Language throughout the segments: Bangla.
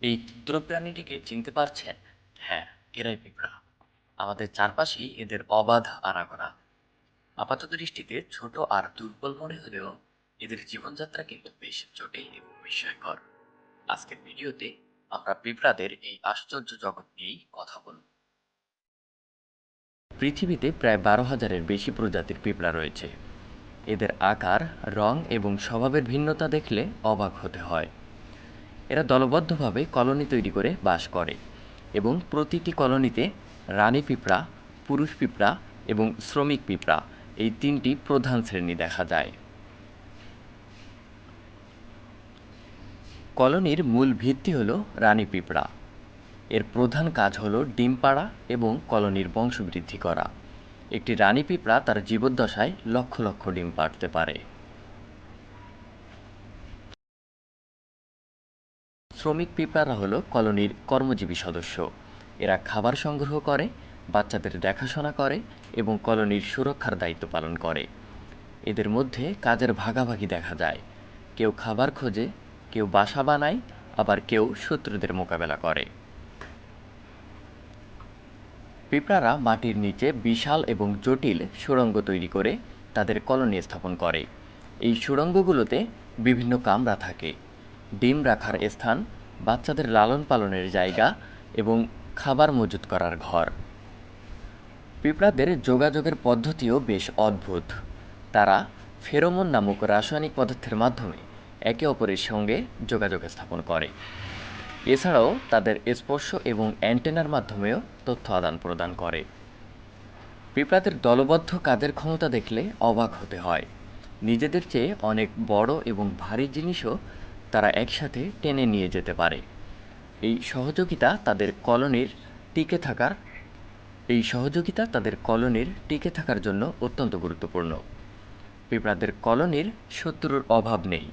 এই ক্ষুদ্র প্রাণীটিকে চিনতে পারছেন? হ্যাঁ এরাই পিঁপড়া। আমাদের চারপাশেই এদের অবাধ আনাগোনা। আপাত দৃষ্টিতে ছোট আর দুর্বল মনে হলেও এদের জীবনযাত্রা কিন্তু বেশ জটিল এবং বিস্ময়কর। আজকের ভিডিওতে আমরা পিঁপড়াদের এই আশ্চর্য জগৎ নিয়েই কথা বলব। পৃথিবীতে প্রায় বারো হাজারের বেশি প্রজাতির পিঁপড়া রয়েছে। এদের আকার, রং এবং স্বভাবের ভিন্নতা দেখলে অবাক হতে হয়। এরা দলবদ্ধভাবে কলোনি তৈরি করে বাস করে এবং প্রতিটি কলোনিতে রানী পিঁপড়া, পুরুষ পিঁপড়া এবং শ্রমিক পিঁপড়া এই তিনটি প্রধান শ্রেণি দেখা যায়। কলোনির মূল ভিত্তি হলো রানী পিঁপড়া। এর প্রধান কাজ হলো ডিম পাড়া এবং কলোনির বংশবৃদ্ধি করা। একটি রানী পিঁপড়া তার জীবদ্দশায় লক্ষ লক্ষ ডিম পাড়তে পারে। শ্রমিক পিঁপড়ারা হলো কলোনির কর্মজীবী সদস্য। এরা খাবার সংগ্রহ করে, বাচ্চাদের দেখাশোনা করে এবং কলোনির সুরক্ষার দায়িত্ব পালন করে। এদের মধ্যে কাজের ভাগাভাগি দেখা যায়। কেউ খাবার খোঁজে, কেউ বাসা বানায়, আবার কেউ শত্রুদের মোকাবেলা করে। পিঁপড়ারা মাটির নিচে বিশাল এবং জটিল সুড়ঙ্গ তৈরি করে তাদের কলোনি স্থাপন করে। এই সুড়ঙ্গগুলোতে বিভিন্ন কামরা থাকে। ডিম রাখার স্থান বাচ্চাদের লালন পালনের জায়গা এবং খাবার মজুত করার ঘর। পিঁপড়াদের যোগাযোগের পদ্ধতিও বেশ অদ্ভুত। তারা ফেরোমন নামক রাসায়নিক পদার্থের মাধ্যমে একে অপরের সঙ্গে যোগাযোগ স্থাপন করে। এছাড়াও তাদের স্পর্শ এবং অ্যান্টেনার মাধ্যমেও তথ্য আদান প্রদান করে। পিঁপড়াদের দলবদ্ধ কাজের ক্ষমতা দেখলে অবাক হতে হয়। নিজেদের চেয়ে অনেক বড় এবং ভারী জিনিসও তারা একসাথে টেনে নিয়ে যেতে পারে। এই সহযোগিতা তাদের কলোনির টিকে থাকার, এই সহযোগিতা তাদের কলোনির টিকে থাকার জন্য অত্যন্ত গুরুত্বপূর্ণ। পিঁপড়াদের কলোনির শত্রুর অভাব নেই।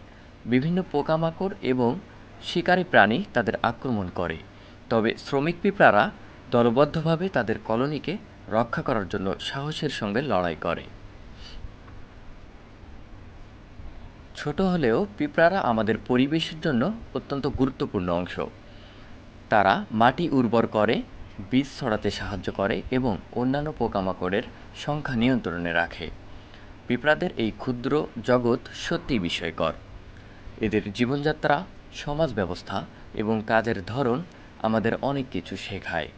বিভিন্ন পোকামাকড় এবং শিকারী প্রাণী তাদের আক্রমণ করে। তবে শ্রমিক পিঁপড়ারা দলবদ্ধভাবে তাদের কলোনিকে রক্ষা করার জন্য সাহসের সঙ্গে লড়াই করে। ছোট হলেও পিঁপড়ারা আমাদের পরিবেশের জন্য অত্যন্ত গুরুত্বপূর্ণ অংশ। তারা মাটি উর্বর করে, বীজ ছড়াতে সাহায্য করে এবং অন্যান্য পোকামাকড়ের সংখ্যা নিয়ন্ত্রণে রাখে। পিঁপড়াদের এই ক্ষুদ্র জগৎ সত্যিই বিস্ময়কর। এদের জীবনযাত্রা, সমাজ ব্যবস্থা এবং কাজের ধরন আমাদের অনেক কিছু শেখায়।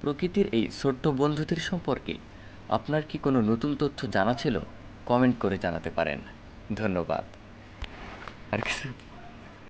প্রকৃতির এই ছোট্ট বন্ধুদের সম্পর্কে আপনার কি কোনো নতুন তথ্য জানা ছিল? কমেন্ট করে জানাতে পারেন। ধন্যবাদ। আর কিছু